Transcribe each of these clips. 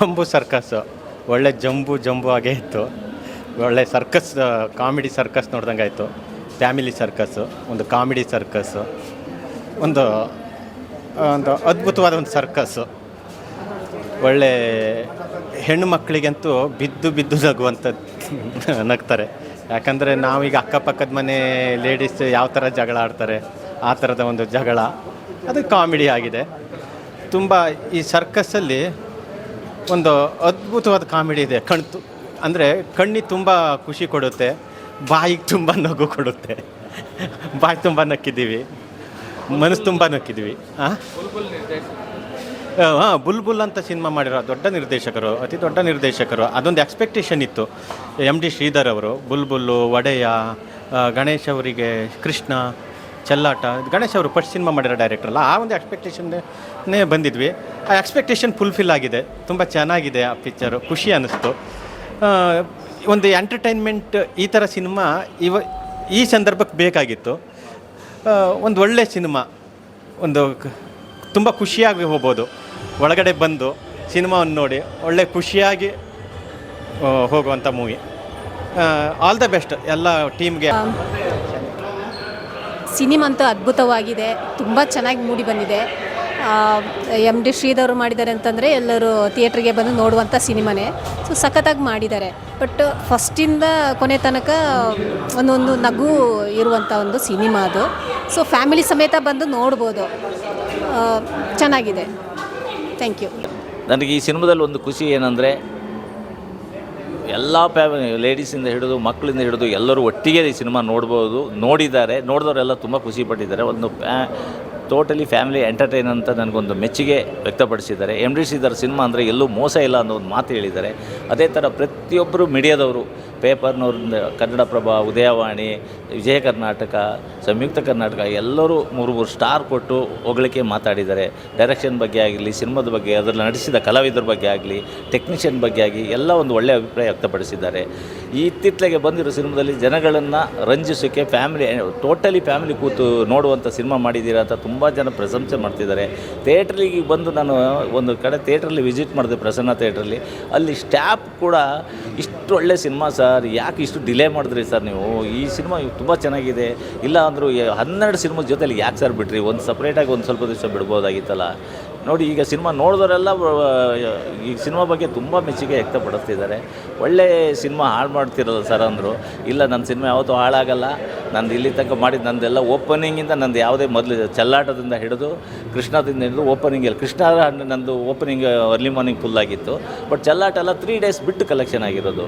ಜಂಬೂ circus ಒಳ್ಳೆ ಜಂಬು ಜಂಬು ಆಗೇ ಇತ್ತು. ಒಳ್ಳೆ ಸರ್ಕಸ್ ಕಾಮಿಡಿ ಸರ್ಕಸ್ ನೋಡ್ದಂಗೆ ಆಯಿತು. ಫ್ಯಾಮಿಲಿ ಸರ್ಕಸ್ಸು ಒಂದು ಕಾಮಿಡಿ ಸರ್ಕಸ್ಸು ಒಂದು ಒಂದು ಅದ್ಭುತವಾದ ಒಂದು ಸರ್ಕಸ್ಸು ಒಳ್ಳೆ ಹೆಣ್ಣು ಮಕ್ಕಳಿಗಂತೂ ಬಿದ್ದು ಬಿದ್ದು ನಗುವಂಥದ್ದು ನಗ್ತಾರೆ. ಯಾಕಂದರೆ ನಾವೀಗ ಅಕ್ಕಪಕ್ಕದ ಮನೆ ಲೇಡೀಸ್ ಯಾವ ಥರ ಜಗಳ ಆಡ್ತಾರೆ, ಆ ಥರದ ಒಂದು ಜಗಳ. ಅದು ಕಾಮಿಡಿ ಆಗಿದೆ. ತುಂಬ ಈ ಸರ್ಕಸ್ಸಲ್ಲಿ ಒಂದು ಅದ್ಭುತವಾದ ಕಾಮಿಡಿ ಇದೆ, ಕಣ್ತು, ಅಂದರೆ ಕಣ್ಣಿಗೆ ತುಂಬ ಖುಷಿ ಕೊಡುತ್ತೆ, ಬಾಯಿಗೆ ತುಂಬ ನಗು ಕೊಡುತ್ತೆ. ಬಾಯಿ ತುಂಬ ನಕ್ಕಿದ್ದೀವಿ, ಮನಸ್ಸು ತುಂಬ ನಕ್ಕಿದ್ದೀವಿ. ಹಾಂ ಹಾಂ ಬುಲ್ ಅಂತ ಸಿನಿಮಾ ಮಾಡಿರೋ ದೊಡ್ಡ ನಿರ್ದೇಶಕರು, ಅತಿ ದೊಡ್ಡ ನಿರ್ದೇಶಕರು, ಅದೊಂದು ಎಕ್ಸ್ಪೆಕ್ಟೇಷನ್ ಇತ್ತು. ಎಂ ಡಿ ಶ್ರೀಧರ್ ಅವರು, ಬುಲ್ಬುಲ್ಲು, ಒಡೆಯ ಗಣೇಶ್ ಅವರಿಗೆ ಕೃಷ್ಣ ಚೆಲ್ಲಾಟ. ಗಣೇಶ್ ಅವರು ಫಸ್ಟ್ ಸಿನಿಮಾ ಮಾಡಿರೋ ಡೈರೆಕ್ಟರ್ ಅಲ್ಲ. ಆ ಒಂದು ಎಕ್ಸ್ಪೆಕ್ಟೇಷನ್ನೇ ಬಂದಿದ್ವಿ. ಆ ಎಕ್ಸ್ಪೆಕ್ಟೇಷನ್ ಫುಲ್ಫಿಲ್ ಆಗಿದೆ. ತುಂಬ ಚೆನ್ನಾಗಿದೆ ಆ ಪಿಕ್ಚರು ಖುಷಿ ಅನ್ನಿಸ್ತು. ಒಂದು ಎಂಟರ್ಟೈನ್ಮೆಂಟ್ ಈ ಥರ ಸಿನಿಮಾ ಇವ, ಈ ಸಂದರ್ಭಕ್ಕೆ ಬೇಕಾಗಿತ್ತು. ಒಂದು ಒಳ್ಳೆ ಸಿನಿಮಾ ಒಂದು ತುಂಬ ಖುಷಿಯಾಗಿ ಹೋಗ್ಬೋದು. ಒಳಗಡೆ ಬಂದು ಸಿನಿಮಾವನ್ನು ನೋಡಿ ಒಳ್ಳೆ ಖುಷಿಯಾಗಿ ಹೋಗುವಂಥ ಮೂವಿ ಆಲ್ ದ ಬೆಸ್ಟ್ ಎಲ್ಲ ಟೀಮ್ಗೆ ಸಿನಿಮಾ ಅಂತೂ ಅದ್ಭುತವಾಗಿದೆ. ತುಂಬ ಚೆನ್ನಾಗಿ ಮೂಡಿ ಬಂದಿದೆ. ಎಂ ಡಿ ಶ್ರೀಧರ್ ಮಾಡಿದ್ದಾರೆ ಅಂತಂದರೆ ಎಲ್ಲರೂ ಥಿಯೇಟ್ರಿಗೆ ಬಂದು ನೋಡುವಂಥ ಸಿನಿಮಾನೇ. ಸೊ ಸಖತ್ತಾಗಿ ಮಾಡಿದ್ದಾರೆ. ಬಟ್ ಫಸ್ಟಿಂದ ಕೊನೆ ತನಕ ಒಂದೊಂದು ನಗು ಇರುವಂಥ ಒಂದು ಸಿನಿಮಾ ಅದು. ಸೊ ಫ್ಯಾಮಿಲಿ ಸಮೇತ ಬಂದು ನೋಡ್ಬೋದು. ಚೆನ್ನಾಗಿದೆ. ಥ್ಯಾಂಕ್ ಯು ನನಗೆ ಈ ಸಿನಿಮಾದಲ್ಲಿ ಒಂದು ಖುಷಿ ಏನಂದರೆ ಎಲ್ಲ ಫ್ಯಾಮಿಲಿ ಲೇಡೀಸಿಂದ ಹಿಡಿದು ಮಕ್ಕಳಿಂದ ಹಿಡಿದು ಎಲ್ಲರೂ ಒಟ್ಟಿಗೆ ಈ ಸಿನಿಮಾ ನೋಡ್ಬೋದು, ನೋಡಿದ್ದಾರೆ. ನೋಡಿದವರೆಲ್ಲ ತುಂಬ ಖುಷಿಪಟ್ಟಿದ್ದಾರೆ ಒಂದು ಟೋಟಲಿ ಫ್ಯಾಮಿಲಿ ಎಂಟರ್ಟೈನ್ ಅಂತ ನನಗೊಂದು ಮೆಚ್ಚುಗೆ ವ್ಯಕ್ತಪಡಿಸಿದ್ದಾರೆ. ಎಂ ಡಿ ಸಿನಿಮಾ ಅಂದರೆ ಎಲ್ಲೂ ಮೋಸ ಇಲ್ಲ ಅನ್ನೋ ಒಂದು ಮಾತು ಹೇಳಿದ್ದಾರೆ. ಅದೇ ಥರ ಪ್ರತಿಯೊಬ್ಬರು ಮೀಡಿಯಾದವರು ಪೇಪರ್ನವ್ರಿಂದ ಕನ್ನಡಪ್ರಭ, ಉದಯವಾಣಿ, ವಿಜಯ ಕರ್ನಾಟಕ, ಸಂಯುಕ್ತ ಕರ್ನಾಟಕ ಎಲ್ಲರೂ ಮೂರು ಮೂರು ಸ್ಟಾರ್ ಕೊಟ್ಟು ಹೊಗಳಿಕೆ ಮಾತಾಡಿದ್ದಾರೆ. ಡೈರೆಕ್ಷನ್ ಬಗ್ಗೆ ಆಗಲಿ, ಸಿನಿಮಾದ ಬಗ್ಗೆ, ಅದರಲ್ಲಿ ನಟಿಸಿದ ಕಲಾವಿದರ ಬಗ್ಗೆ ಆಗಲಿ, ಟೆಕ್ನಿಷಿಯನ್ ಬಗ್ಗೆ ಆಗಲಿ ಎಲ್ಲ ಒಂದು ಒಳ್ಳೆಯ ಅಭಿಪ್ರಾಯ ವ್ಯಕ್ತಪಡಿಸಿದ್ದಾರೆ. ಈ ಇತ್ತಿತ್ತಲೆಗೆ ಬಂದಿರೋ ಸಿನಿಮಾದಲ್ಲಿ ಜನಗಳನ್ನು ರಂಜಿಸೋಕ್ಕೆ ಫ್ಯಾಮಿಲಿ, ಟೋಟಲಿ ಫ್ಯಾಮಿಲಿ ಕೂತು ನೋಡುವಂಥ ಸಿನಿಮಾ ಮಾಡಿದ್ದೀರಾ ಅಂತ ತುಂಬ ಜನ ಪ್ರಶಂಸೆ ಮಾಡ್ತಿದ್ದಾರೆ. ಥಿಯೇಟ್ರಿಗೆ ಬಂದು ನಾನು ಒಂದು ಕಡೆ ಥಿಯೇಟ್ರಲ್ಲಿ ವಿಸಿಟ್ ಮಾಡಿದೆ ಪ್ರಸನ್ನ ಥಿಯೇಟ್ರಲ್ಲಿ. ಅಲ್ಲಿ ಸ್ಟ್ಯಾಪ್ ಕೂಡ ಇಷ್ಟು ಒಳ್ಳೆ ಸಿನಿಮಾ ಸರ್, ಯಾಕೆ ಇಷ್ಟು ಡಿಲೇ ಮಾಡಿದ್ರಿ ಸರ್ ನೀವು? ಈ ಸಿನಿಮಾ ತುಂಬ ಚೆನ್ನಾಗಿದೆ. ಇಲ್ಲ ಅಂದರೂ ಹನ್ನೆರಡು ಸಿನಿಮಾ ಜೊತೆಲಿ ಯಾಕೆ ಸರ್ ಬಿಟ್ರಿ? ಒಂದು ಸಪ್ರೇಟಾಗಿ ಒಂದು ಸ್ವಲ್ಪ ದಿವಸ ಬಿಡ್ಬೋದಾಗಿತ್ತಲ್ಲ? ನೋಡಿ, ಈಗ ಸಿನಿಮಾ ನೋಡಿದವರೆಲ್ಲ ಈ ಸಿನಿಮಾ ಬಗ್ಗೆ ತುಂಬ ಮೆಚ್ಚುಗೆ ವ್ಯಕ್ತಪಡಿಸ್ತಿದ್ದಾರೆ. ಒಳ್ಳೆ ಸಿನಿಮಾ ಹಾಳು ಮಾಡ್ತಿರಲ್ಲ ಸರ್ ಅಂದರು. ಇಲ್ಲ ನನ್ನ ಸಿನಿಮಾ ಯಾವತ್ತೂ ಹಾಳಾಗಲ್ಲ. ನಂದು ಇಲ್ಲಿ ತನಕ ಮಾಡಿದ ನಂದೆಲ್ಲ ಓಪನಿಂಗಿಂದ ನಂದು ಯಾವುದೇ ಮೊದಲು ಚಲ್ಲಾಟದಿಂದ ಹಿಡಿದು, ಕೃಷ್ಣದಿಂದ ಹಿಡಿದು ಓಪನಿಂಗ್ ಇಲ್ಲ ಕೃಷ್ಣ ನಂದು ಓಪನಿಂಗ್ ಅರ್ಲಿ ಮಾರ್ನಿಂಗ್ ಫುಲ್ ಆಗಿತ್ತು. ಬಟ್ ಚಲ್ಲಾಟ ಎಲ್ಲ ತ್ರೀ ಡೇಸ್ ಬಿಟ್ಟು ಕಲೆಕ್ಷನ್ ಆಗಿರೋದು.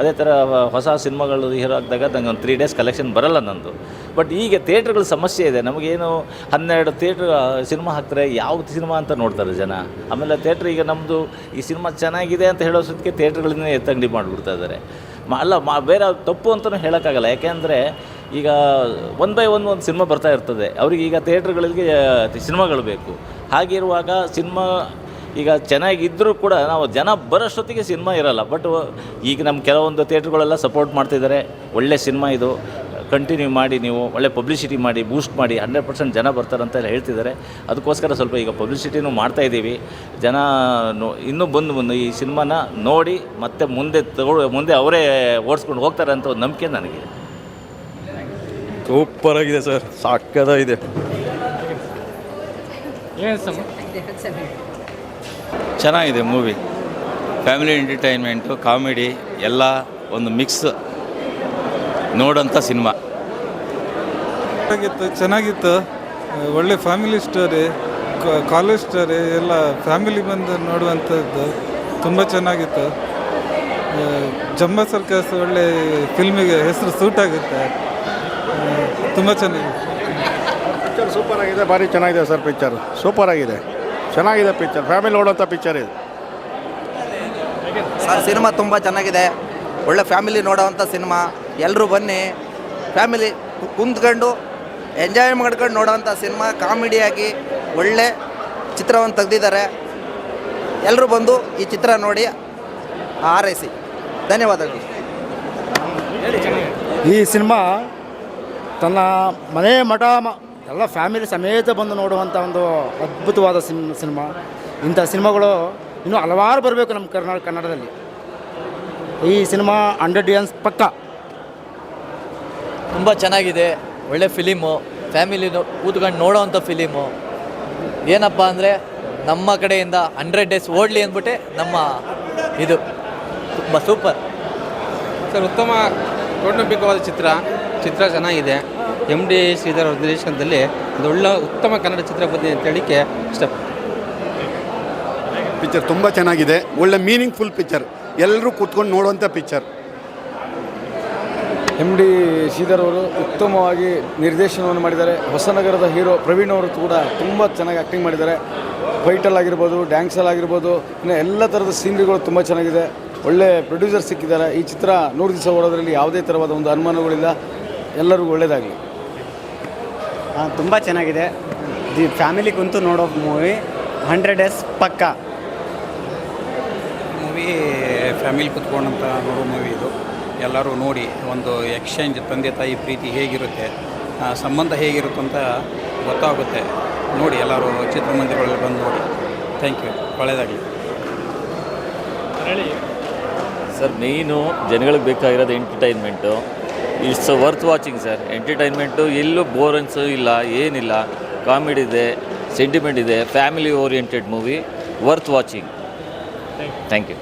ಅದೇ ಥರ ಹೊಸ ಸಿನಿಮಾಗಳು ಹೀರೋ ಆಗಿದಾಗ ನಂಗೆ ಒಂದು ತ್ರೀ ಡೇಸ್ ಕಲೆಕ್ಷನ್ ಬರಲ್ಲ ನಂದು. ಬಟ್ ಈಗ ಥಿಯೇಟ್ರ್ಗಳ ಸಮಸ್ಯೆ ಇದೆ. ನಮಗೇನು ಹನ್ನೆರಡು ಥಿಯೇಟ್ರ್ ಸಿನಿಮಾ ಹಾಕ್ತಾರೆ ಯಾವ ಸಿನಿಮಾ ಅಂತ ನೋಡ್ತಾರೆ ಜನ. ಆಮೇಲೆ ಥಿಯೇಟ್ರ್ ಈಗ ನಮ್ಮದು ಈ ಸಿನಿಮಾ ಚೆನ್ನಾಗಿದೆ ಅಂತ ಹೇಳೋ ಸುತ್ತಿಗೆ ಥಿಯೇಟ್ರ್ಗಳನ್ನೇ ಎತ್ತಂಗಡಿ ಮಾಡಿಬಿಡ್ತಾ ಇದ್ದಾರೆ. ಅಲ್ಲ, ಮಾ, ಬೇರೆ ತಪ್ಪು ಅಂತಲೂ ಹೇಳೋಕ್ಕಾಗಲ್ಲ. ಯಾಕೆಂದರೆ ಈಗ ಒನ್ ಬೈ ಒನ್ ಒಂದು ಸಿನಿಮಾ ಬರ್ತಾ ಇರ್ತದೆ. ಅವ್ರಿಗೆ ಈಗ ಥಿಯೇಟ್ರ್ಗಳಿಗೆ ಸಿನಿಮಾಗಳು ಬೇಕು. ಹಾಗಿರುವಾಗ ಸಿನಿಮಾ ಈಗ ಚೆನ್ನಾಗಿದ್ದರೂ ಕೂಡ ನಾವು ಜನ ಬರೋಷ್ಟೊತ್ತಿಗೆ ಸಿನಿಮಾ ಇರಲ್ಲ. ಬಟ್ ಈಗ ನಮ್ಮ ಕೆಲವೊಂದು ಥಿಯೇಟ್ರ್ಗಳೆಲ್ಲ ಸಪೋರ್ಟ್ ಮಾಡ್ತಿದ್ದಾರೆ. ಒಳ್ಳೆ ಸಿನಿಮಾ ಇದು. ಕಂಟಿನ್ಯೂ ಮಾಡಿ ನೀವು ಒಳ್ಳೆ ಪಬ್ಲಿಸಿಟಿ ಮಾಡಿ ಬೂಸ್ಟ್ ಮಾಡಿ ಹಂಡ್ರೆಡ್ ಪರ್ಸೆಂಟ್ ಜನ ಬರ್ತಾರಂತ ಎಲ್ಲ ಹೇಳ್ತಿದ್ದಾರೆ. ಅದಕ್ಕೋಸ್ಕರ ಸ್ವಲ್ಪ ಈಗ ಪಬ್ಲಿಸಿಟಿನೂ ಮಾಡ್ತಾ ಇದ್ದೀವಿ. ಜನ ನೋ ಇನ್ನೂ ಬಂದು ಬಂದು ಈ ಸಿನಿಮಾನ ನೋಡಿ ಮತ್ತೆ ಮುಂದೆ ತಗೊಳ್ಳೋ ಮುಂದೆ ಅವರೇ ಓಡಿಸ್ಕೊಂಡು ಹೋಗ್ತಾರೆ ಅಂತ ಒಂದು ನಂಬಿಕೆ ನನಗೆ ಸೂಪರ್ ಆಗಿದೆ ಸರ್ ಸಾಕದಾಗಿದೆ ಚೆನ್ನಾಗಿದೆ ಮೂವಿ. ಫ್ಯಾಮಿಲಿ ಎಂಟರ್ಟೈನ್ಮೆಂಟು ಕಾಮಿಡಿ ಎಲ್ಲ ಒಂದು ಮಿಕ್ಸ್ ನೋಡೋಂಥ ಸಿನಿಮಾ. ಚೆನ್ನಾಗಿತ್ತು ಚೆನ್ನಾಗಿತ್ತು. ಒಳ್ಳೆ ಫ್ಯಾಮಿಲಿ ಸ್ಟೋರಿ ಕಾಲೇಜ್ ಸ್ಟೋರಿ ಎಲ್ಲ ಫ್ಯಾಮಿಲಿ ಬಂದು ನೋಡುವಂಥದ್ದು ತುಂಬ ಚೆನ್ನಾಗಿತ್ತು. ಜಂಬ ಸರ್ಕಸ್ ಒಳ್ಳೆ ಫಿಲ್ಮಿಗೆ ಹೆಸರು ಸೂಟ್ ಆಗುತ್ತೆ. ತುಂಬ ಚೆನ್ನಾಗಿದೆ ಪಿಕ್ಚರ್ ಸೂಪರ್ ಆಗಿದೆ ಭಾರಿ ಚೆನ್ನಾಗಿದೆ ಸರ್ ಪಿಕ್ಚರ್ ಸೂಪರ್ ಆಗಿದೆ ಚೆನ್ನಾಗಿದೆ ಪಿಕ್ಚರ್ ಫ್ಯಾಮಿಲಿ ನೋಡೋಂಥ ಪಿಕ್ಚರ್ ಇದು. ಸರ್ ಸಿನಿಮಾ ತುಂಬ ಚೆನ್ನಾಗಿದೆ. ಒಳ್ಳೆ ಫ್ಯಾಮಿಲಿ ನೋಡೋವಂಥ ಸಿನಿಮಾ. ಎಲ್ಲರೂ ಬನ್ನಿ. ಫ್ಯಾಮಿಲಿ ಕುಂತ್ಕೊಂಡು ಎಂಜಾಯ್ ಮಾಡ್ಕೊಂಡು ನೋಡೋವಂಥ ಸಿನಿಮಾ ಕಾಮಿಡಿಯಾಗಿ ಒಳ್ಳೆ ಚಿತ್ರವನ್ನು ತೆಗೆದಿದ್ದಾರೆ. ಎಲ್ಲರೂ ಬಂದು ಈ ಚಿತ್ರ ನೋಡಿ ಹಾರೈಸಿ. ಧನ್ಯವಾದಗಳು. ಈ ಸಿನಿಮಾ ತನ್ನ ಮನೆ ಮಠ ಎಲ್ಲ ಫ್ಯಾಮಿಲಿ ಸಮೇತ ಬಂದು ನೋಡುವಂಥ ಒಂದು ಅದ್ಭುತವಾದ ಸಿನ್ ಸಿನಿಮಾ. ಇಂಥ ಸಿನಿಮಾಗಳು ಇನ್ನೂ ಹಲವಾರು ಬರಬೇಕು ನಮ್ಮ ಕರ್ನಾಟಕ ಕನ್ನಡದಲ್ಲಿ. ಈ ಸಿನಿಮಾ ಹಂಡ್ರೆಡ್ ಇಯರ್ಸ್ ಪಕ್ಕ. ತುಂಬ ಚೆನ್ನಾಗಿದೆ. ಒಳ್ಳೆ ಫಿಲಿಮು. ಫ್ಯಾಮಿಲಿ ಕೂತ್ಕೊಂಡು ನೋಡೋವಂಥ ಫಿಲಿಮು. ಏನಪ್ಪ ಅಂದರೆ ನಮ್ಮ ಕಡೆಯಿಂದ ಹಂಡ್ರೆಡ್ ಡೇಸ್ ಓಡಲಿ ಅಂದ್ಬಿಟ್ಟೆ ನಮ್ಮ ಇದು. ತುಂಬ ಸೂಪರ್. ಸರ್ ಉತ್ತಮ ಕೌಟುಂಬಿಕವಾದ ಚಿತ್ರ. ಚಿತ್ರ ಚೆನ್ನಾಗಿದೆ. ಎಂ ಡಿ ಶ್ರೀಧರ್ ಅವ್ರ ನಿರ್ದೇಶನದಲ್ಲಿ ಒಂದು ಒಳ್ಳೆ ಉತ್ತಮ ಕನ್ನಡ ಚಿತ್ರ ಬಂದಿದೆ ಅಂತ ಹೇಳಿಕೆ ಇಷ್ಟ. ಪಿಕ್ಚರ್ ತುಂಬ ಚೆನ್ನಾಗಿದೆ. ಒಳ್ಳೆ ಮೀನಿಂಗ್ಫುಲ್ ಪಿಕ್ಚರ್ ಎಲ್ಲರೂ ಕೂತ್ಕೊಂಡು ನೋಡುವಂಥ ಪಿಕ್ಚರ್ ಎಂ ಡಿ ಶ್ರೀಧರ್ ಅವರು ಉತ್ತಮವಾಗಿ ನಿರ್ದೇಶನವನ್ನು ಮಾಡಿದ್ದಾರೆ. ಹೊಸನಗರದ ಹೀರೋ ಪ್ರವೀಣ್ ಅವರು ಕೂಡ ತುಂಬ ಚೆನ್ನಾಗಿ ಆ್ಯಕ್ಟಿಂಗ್ ಮಾಡಿದ್ದಾರೆ. ಫೈಟಲ್ಲಾಗಿರ್ಬೋದು ಆಗಿರ್ಬೋದು ಡ್ಯಾನ್ಸಲ್ಲಿ ಆಗಿರ್ಬೋದು ಇನ್ನು ಎಲ್ಲ ಥರದ ಸೀನ್ರಿಗಳು ತುಂಬ ಚೆನ್ನಾಗಿದೆ. ಒಳ್ಳೆ ಪ್ರೊಡ್ಯೂಸರ್ ಸಿಕ್ಕಿದ್ದಾರೆ. ಈ ಚಿತ್ರ ನೂರು ದಿವಸ ಓಡೋದ್ರಲ್ಲಿ ಯಾವುದೇ ಥರವಾದ ಒಂದು ಅನುಮಾನಗಳಿಲ್ಲ. ಎಲ್ಲರಿಗೂ ಒಳ್ಳೆಯದಾಗಲಿ ತುಂಬ ಚೆನ್ನಾಗಿದೆ. ದಿ ಫ್ಯಾಮಿಲಿ ಕುಂತು ನೋಡೋ movie hundred days pakka. Movie family ಕುತ್ಕೊಂಡಂಥ ನೋಡೋ ಮೂವಿ ಇದು. ಎಲ್ಲರೂ ನೋಡಿ ಒಂದು ಎಕ್ಸ್ಚೇಂಜ್ ತಂದೆ ತಾಯಿ ಪ್ರೀತಿ ಹೇಗಿರುತ್ತೆ ಆ, ಸಂಬಂಧ ಹೇಗಿರುತ್ತೆ ಅಂತ ಗೊತ್ತಾಗುತ್ತೆ. ನೋಡಿ ಎಲ್ಲರೂ ಚಿತ್ರಮಂದಿರಗಳಲ್ಲಿ ಬಂದು ನೋಡಿ. ಥ್ಯಾಂಕ್ ಯು ಒಳ್ಳೆಯದಾಗಲಿ ಸರ್ ಮೇಯ್ನು ಜನಗಳಿಗೆ ಬೇಕಾಗಿರೋದು entertainment it's worth watching sir entertainment ಎಲ್ಲೂ ಬೋರೆನ್ಸು ಇಲ್ಲ ಏನಿಲ್ಲ ಕಾಮಿಡಿ ಇದೆ ಸೆಂಟಿಮೆಂಟ್ ಇದೆ family oriented movie worth watching thank you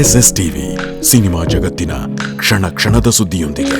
S S TV cinema ಜಗತ್ತಿನ ಕ್ಷಣ ಕ್ಷಣದ ಸುದ್ದಿಯೊಂದಿಗೆ